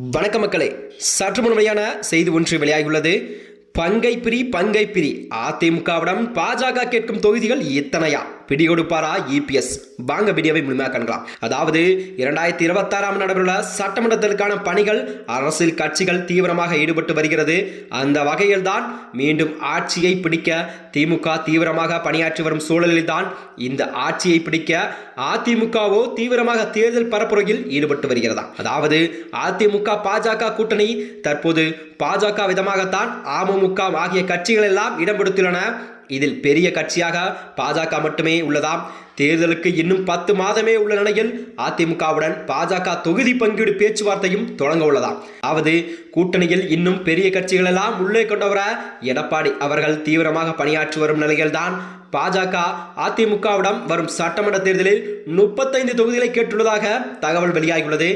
வணக்க மக்களே சற்று முன்மையான செய்தி ஒன்று வெளியாகியுள்ளது. பங்கை பிரி பங்கை பிரி அதிமுகவிடம் பாஜக கேட்கும் தொகுதிகள் எத்தனையா? பிடி கொடுப்பாரா இபிஎஸ் வாங்க வீடியோவை முழுமையாக காணலாம் அதாவது இரண்டாயிரத்தி இருபத்தாறாம் நடைபெறவுள்ள சட்டமன்றத்திற்கான பணிகள் அரசியல் கட்சிகள் தீவிரமாக ஈடுபட்டு வருகிறது. அந்த வகையில்தான் மீண்டும் ஆட்சியை பிடிக்க திமுக தீவிரமாக பணியாற்றி வரும் சூழலில் தான் இந்த ஆட்சியை பிடிக்க அதிமுகவோ தீவிரமாக தேர்தல் பரப்புரையில் ஈடுபட்டு வருகிறதா? அதாவது அதிமுக பாஜக கூட்டணி தற்போது பாஜக விதமாகத்தான் அமமுக ஆகிய கட்சிகள் எல்லாம் இடம் கொடுத்துள்ளன இதில் பெரிய கட்சியாக பாஜக மட்டுமே உள்ளதாம். தேர்தலுக்கு இன்னும் பத்து மாதமே உள்ள நிலையில் அதிமுகவுடன் பாஜக தொகுதி பங்கீடு பேச்சுவார்த்தையும் தொடங்க உள்ளதாம். அதாவது கூட்டணியில் இன்னும் பெரிய கட்சிகள் எல்லாம் உள்ளே கொண்டவர எடப்பாடி அவர்கள் தீவிரமாக பணியாற்றி வரும் நிலையில்தான் பாஜக அதிமுகவிடம் வரும் சட்டமன்ற தேர்தலில் முப்பத்தைந்து தொகுதிகளை கேட்டுள்ளதாக தகவல் வெளியாகியுள்ளது.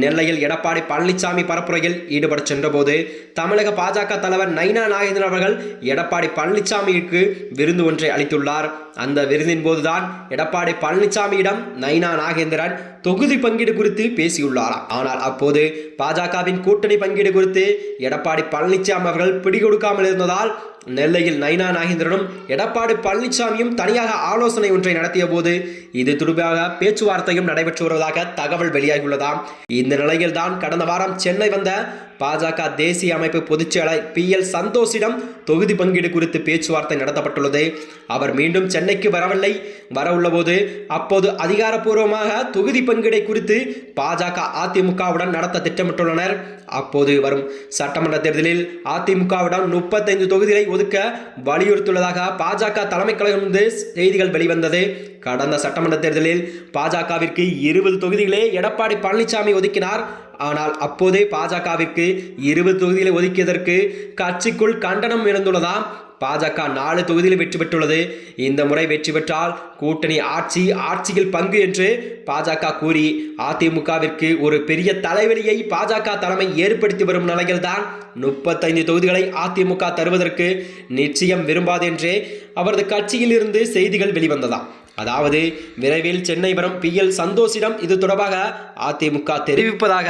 நெல்லையில் எடப்பாடி பழனிசாமி பரப்புரையில் ஈடுபட சென்றபோது தமிழக பாஜக தலைவர் நைனா நாகேந்திரன் அவர்கள் எடப்பாடி பழனிசாமிக்கு விருந்து ஒன்றை அளித்துள்ளார். அந்த விருந்தின் போதுதான் எடப்பாடி எடப்பாடி பழனிசாமியிடம் நைனா நாகேந்திரன் தொகுதி பங்கீடு குறித்து பேசியுள்ளாராம். ஆனால் அப்போது பாஜகவின் கூட்டணி பங்கீடு குறித்து எடப்பாடி பழனிசாமி அவர்கள் பிடிகொடுக்காமல் இருந்ததால் நெல்லையில் நைனா நாகேந்திரனும் எடப்பாடி பழனிசாமியும் தனியாக ஆலோசனை ஒன்றை நடத்திய போது இது தொடர்பாக பேச்சுவார்த்தையும் நடைபெற்று வருவதாக தகவல் வெளியாகியுள்ளதாம். இந்த நிலையில் தான் கடந்த வாரம் சென்னை வந்த பாஜக தேசிய அமைப்பு பொதுச்செயலர் பி எல் சந்தோஷிடம் தொகுதி பங்கீடு குறித்து பேச்சுவார்த்தை நடத்தப்பட்டுள்ளது. அவர் மீண்டும் சென்னைக்கு வரவில்லை. வரவுள்ள போது அப்போது அதிகாரப்பூர்வமாக தொகுதி பங்கீடை குறித்து பாஜக அதிமுகவுடன் நடத்த திட்டமிட்டுள்ளனர். அப்போது வரும் சட்டமன்ற தேர்தலில் அதிமுகவிடம் முப்பத்தைந்து தொகுதிகளை ஒதுக்க வலியுறுத்தியுள்ளதாக பாஜக தலைமை கழகமிருந்து செய்திகள் வெளிவந்தது. கடந்த சட்டமன்ற தேர்தலில் பாஜகவிற்கு இருபது தொகுதிகளே எடப்பாடி பழனிசாமி ஒதுக்கினார். ஆனால் அப்போதே பாஜகவிற்கு இருபது தொகுதிகளை ஒதுக்கியதற்கு கட்சிக்குள் கண்டனம் இருந்துள்ளதாம் பாஜக நாலு தொகுதியில் வெற்றி பெற்றுள்ளது. இந்த முறை வெற்றி பெற்றால் கூட்டணி ஆட்சி ஆட்சியில் பங்கு என்று பாஜக கூறி அதிமுகவிற்கு ஒரு பெரிய தலைவலியை பாஜக தலைமை ஏற்படுத்தி வரும் நிலையில்தான் முப்பத்தைந்து தொகுதிகளை அதிமுக தருவதற்கு நிச்சயம் விரும்பாது என்றே அவரது கட்சியில் இருந்து செய்திகள் வெளிவந்ததாம். அதாவது விரைவில் சென்னை வரும் பி எல் சந்தோஷிடம் இது தொடர்பாக அதிமுக தெரிவிப்பதாக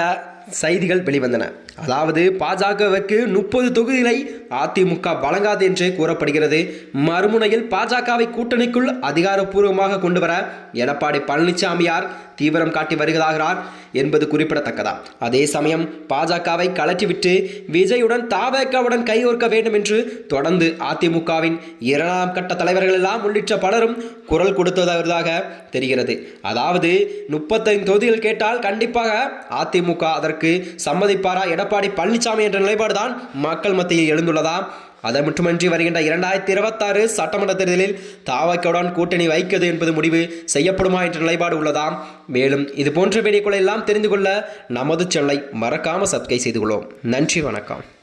செய்திகள் வெளிவந்தன. அதாவது பாஜகவுக்கு முப்பது தொகுதிகளை அதிமுக வழங்காது என்று கூறப்படுகிறது. மறுமுனையில் பாஜகவை கூட்டணிக்குள் அதிகாரப்பூர்வமாக கொண்டு வர எடப்பாடி பழனிசாமியார் தீவிரம் காட்டி வருகிறார் என்பது குறிப்பிடத்தக்கதா? அதே சமயம் பாஜகவை கலற்றிவிட்டு விஜயுடன் தாவேக்காவுடன் கைகோர்க்க வேண்டும் என்று தொடர்ந்து அதிமுகவின் இரண்டாம் கட்ட தலைவர்கள் எல்லாம் உள்ளிட்ட பலரும் குரல் கொடுத்ததாக தெரிகிறது. அதாவது முப்பத்தைந்து தொகுதிகள் கேட்டால் கண்டிப்பாக அதிமுக அதற்கு சம்மதிப்பாரா எடப்பாடி பழனிசாமி என்ற நிலைப்பாடுதான் மக்கள் மத்தியில் எழுந்துள்ளதா? அது மட்டுமின்றி வருகின்ற இரண்டாயிரத்தி இருபத்தாறு சட்டமன்ற தேர்தலில் தாவக்கவுடன் கூட்டணி வைக்கிறது என்பது முடிவு செய்யப்படுமா என்ற நிலைப்பாடு உள்ளதாம் மேலும் இது போன்ற வீடியோக்களை எல்லாம் தெரிந்து கொள்ள நமது செல்லை மறக்காமல் சப்ஸ்கிரைப் செய்து கொள்வோம் நன்றி வணக்கம்.